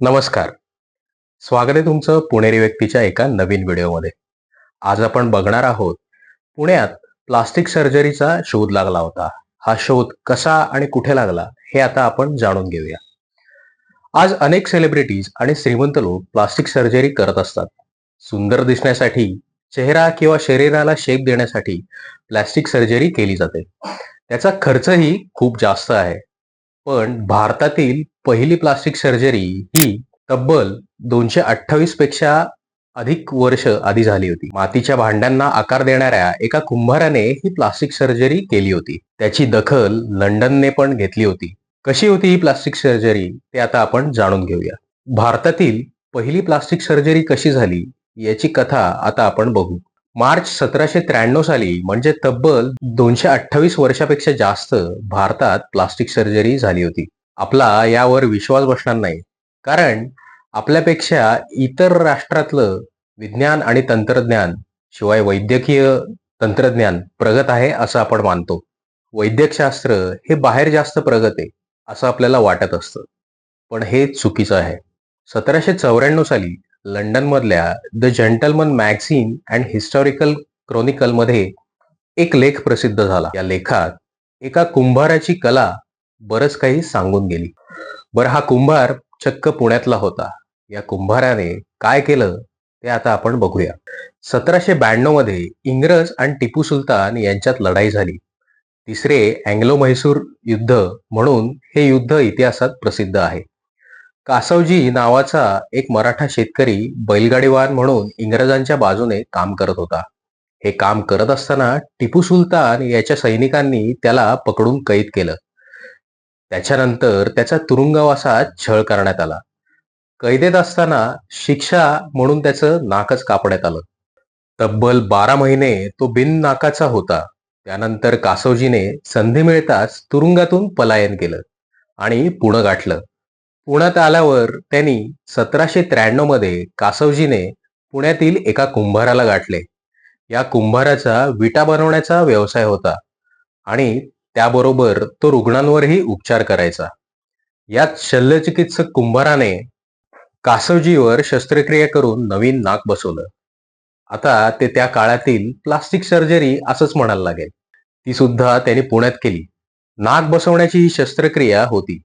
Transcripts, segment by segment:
नमस्कार. स्वागत आहे तुमचं पुणेरी व्यक्तीच्या एका नवीन व्हिडिओमध्ये. आज आपण बघणार आहोत पुण्यात प्लास्टिक सर्जरीचा शोध लागला होता. हा शोध कसा आणि कुठे लागला हे आता आपण जाणून घेऊया. आज अनेक सेलिब्रिटीज आणि श्रीमंत लोक प्लास्टिक सर्जरी करत असतात. सुंदर दिसण्यासाठी चेहरा किंवा शरीराला शेप देण्यासाठी प्लास्टिक सर्जरी केली जाते. त्याचा खर्चही खूप जास्त आहे. पण भारतातील पहिली प्लास्टिक सर्जरी ही तब्बल दोनशे अठ्ठावीसपेक्षा अधिक वर्ष आधी झाली होती. मातीच्या भांड्यांना आकार देणाऱ्या एका कुंभाराने ही प्लास्टिक सर्जरी केली होती. त्याची दखल लंडनने पण घेतली होती. कशी होती ही प्लास्टिक सर्जरी ते आता आपण जाणून घेऊया. भारतातील पहिली प्लास्टिक सर्जरी कशी झाली याची कथा आता आपण बघू. मार्च सतराशे त्र्याण्णव साली म्हणजे तब्बल दोनशे अठ्ठावीस वर्षापेक्षा जास्त भारतात प्लास्टिक सर्जरी झाली होती. आपला यावर विश्वास बसणार नाही. कारण आपल्यापेक्षा इतर राष्ट्रातलं विज्ञान आणि तंत्रज्ञान शिवाय वैद्यकीय तंत्रज्ञान प्रगत आहे असं आपण मानतो. वैद्यकशास्त्र हे बाहेर जास्त प्रगत आहे असं आपल्याला वाटत असतं. पण हे चुकीचं आहे. सतराशे चौऱ्याण्णव साली लंडनमधल्या the gentleman magazine and historical क्रॉनिकलमध्ये एक लेख प्रसिद्ध झाला. या लेखात एका कुंभाराची कला बरंच काही सांगून गेली. बरं हा कुंभार चक्क पुण्यातला होता. या कुंभाराने काय केलं ते आता आपण बघूया. सतराशे ब्याण्णवमध्ये इंग्रज आणि टिपू सुलतान यांच्यात लढाई झाली. तिसरे अँग्लो म्हैसूर युद्ध म्हणून हे युद्ध इतिहासात प्रसिद्ध आहे. कासवजी नावाचा एक मराठा शेतकरी बैलगाडीवान म्हणून इंग्रजांच्या बाजूने काम करत होता. हे काम करत असताना टिपू सुलतान याच्या सैनिकांनी त्याला पकडून कैद केलं. त्याच्यानंतर त्याचा तुरुंगवासा छळ करण्यात आला. कैदेत असताना शिक्षा म्हणून त्याचं नाकच कापण्यात आलं. तब्बल बारा महिने तो बिन नाकाचा होता. त्यानंतर कासवजीने संधी मिळताच तुरुंगातून पलायन केलं आणि पुणं गाठलं. पुण्यात आल्यावर त्यांनी सतराशे त्र्याण्णवमध्ये कासवजीने पुण्यातील एका कुंभाराला गाठले. या कुंभाराचा विटा बनवण्याचा व्यवसाय होता आणि त्याबरोबर तो रुग्णांवरही उपचार करायचा. यात शल्यचिकित्सक कुंभाराने कासवजीवर शस्त्रक्रिया करून नवीन नाक बसवलं. आता ते त्या काळातील प्लास्टिक सर्जरी असंच म्हणायला लागेल. ती सुद्धा त्यांनी पुण्यात केली. नाक बसवण्याची ही शस्त्रक्रिया होती.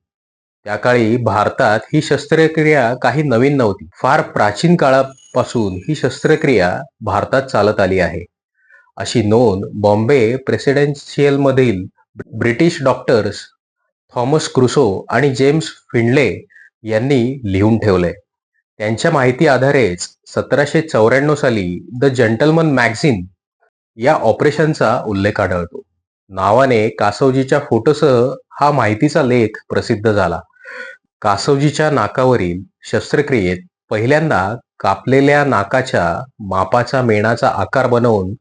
त्या काळी भारतात ही शस्त्रक्रिया काही नवीन नव्हती. फार प्राचीन काळापासून ही शस्त्रक्रिया भारतात चालत आली आहे. अशी नोंद बॉम्बे प्रेसिडेन्शियल मधील ब्रिटिश डॉक्टर्स थॉमस क्रुसो आणि जेम्स फिंडले यांनी लिहून ठेवले. त्यांच्या माहिती आधारेच सतराशे चौऱ्याण्णव साली द जंटलमन मॅगझिन या ऑपरेशनचा उल्लेख आढळतो. नावाने कासवजीच्या फोटोसह हा माहितीचा लेख प्रसिद्ध झाला. कासवजीच्या नाकावरील शस्त्रक्रियेत पहिल्यांदा कापलेल्या नाकाच्या मापाचा मेणाचा आकार बनवून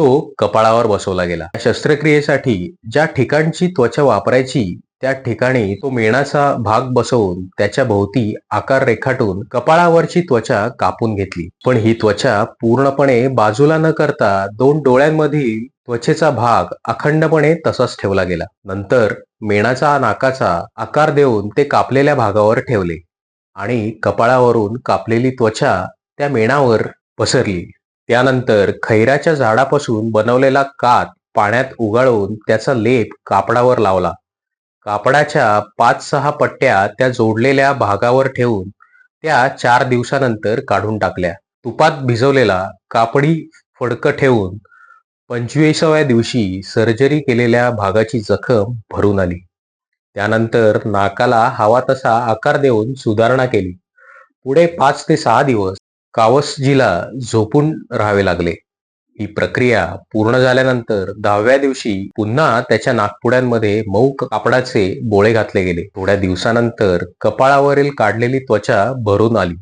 तो कपाळावर बसवला गेला. शस्त्रक्रियेसाठी ज्या ठिकाणची त्वचा वापरायची त्या ठिकाणी तो मेणाचा भाग बसवून त्याच्या भोवती आकार रेखाटून कपाळावरची त्वचा कापून घेतली. पण ही त्वचा पूर्णपणे बाजूला न करता दोन डोळ्यांमधील त्वचेचा भाग अखंडपणे तसाच ठेवला गेला. नंतर मेणाचा नाकाचा आकार देऊन ते कापलेल्या भागावर ठेवले आणि कपाळावरून कापलेली त्वचा त्या मेणावर पसरली. त्यानंतर खैराच्या झाडापासून बनवलेला कात पाण्यात उगाळून त्याचा लेप कापडावर लावला. कापडाच्या पाच सहा पट्ट्या त्या जोडलेल्या भागावर ठेवून त्या चार दिवसानंतर काढून टाकल्या. तुपात भिजवलेला कापडी फडकं ठेवून पंचवीसाव्या दिवशी सर्जरी केलेल्या भागाची जखम भरून आली. त्यानंतर नाकाला हवा तसा आकार देऊन सुधारणा केली. पुढे पाच ते सहा दिवस कावसजीला झोपून राहावे लागले. ही प्रक्रिया पूर्ण झाल्यानंतर दहाव्या दिवशी पुन्हा त्याच्या नागपुड्यांमध्ये मऊ कापडाचे बोळे घातले गेले. थोड्या दिवसानंतर कपाळावरील काढलेली त्वचा भरून आली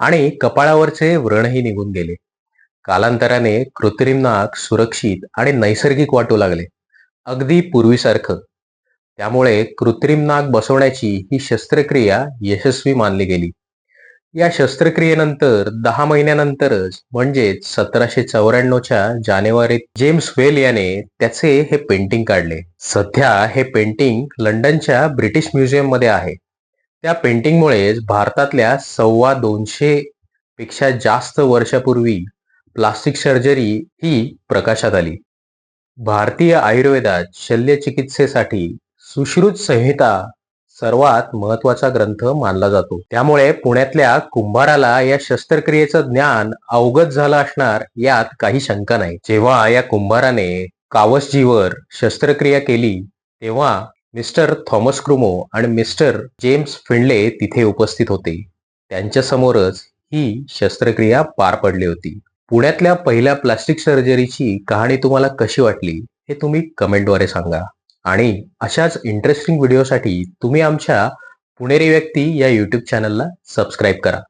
आणि कपाळावरचे व्रणही निघून गेले. कालांतराने कृत्रिम नाक सुरक्षित आणि नैसर्गिक वाटू लागले. अगदी पूर्वीसारखं. त्यामुळे कृत्रिम नाक बसवण्याची ही शस्त्रक्रिया यशस्वी मानली गेली. या शस्त्रक्रियेनंतर दहा महिन्यानंतरच म्हणजेच सतराशे चौऱ्याण्णवच्या जानेवारीत जेम्स वेल याने त्याचे हे पेंटिंग काढले. सध्या हे पेंटिंग लंडनच्या ब्रिटिश म्युझियममध्ये आहे. त्या पेंटिंगमुळेच भारतातल्या सव्वा दोनशे पेक्षा जास्त वर्षापूर्वी प्लास्टिक सर्जरी ही प्रकाशात आली. भारतीय आयुर्वेदात शल्यचिकित्सेसाठी सुश्रुत संहिता सर्वात महत्त्वाचा ग्रंथ मानला जातो. त्यामुळे पुण्यातल्या कुंभाराला या शस्त्रक्रियेचं ज्ञान अवगत झालं असणार यात काही शंका नाही. जेव्हा या कुंभाराने कावसजीवर शस्त्रक्रिया केली तेव्हा मिस्टर थॉमस क्रुमो आणि मिस्टर जेम्स फिंडले तिथे उपस्थित होते. त्यांच्या समोरच ही शस्त्रक्रिया पार पडली होती. पुण्यातल्या पहिल्या प्लास्टिक सर्जरीची कहाणी तुम्हाला कशी वाटली हे तुम्ही कमेंटद्वारे सांगा. आणि अशाच इंटरेस्टिंग व्हिडिओसाठी तुम्ही आमच्या पुणेरी व्यक्ती या यूट्यूब चॅनलला सबस्क्राईब करा.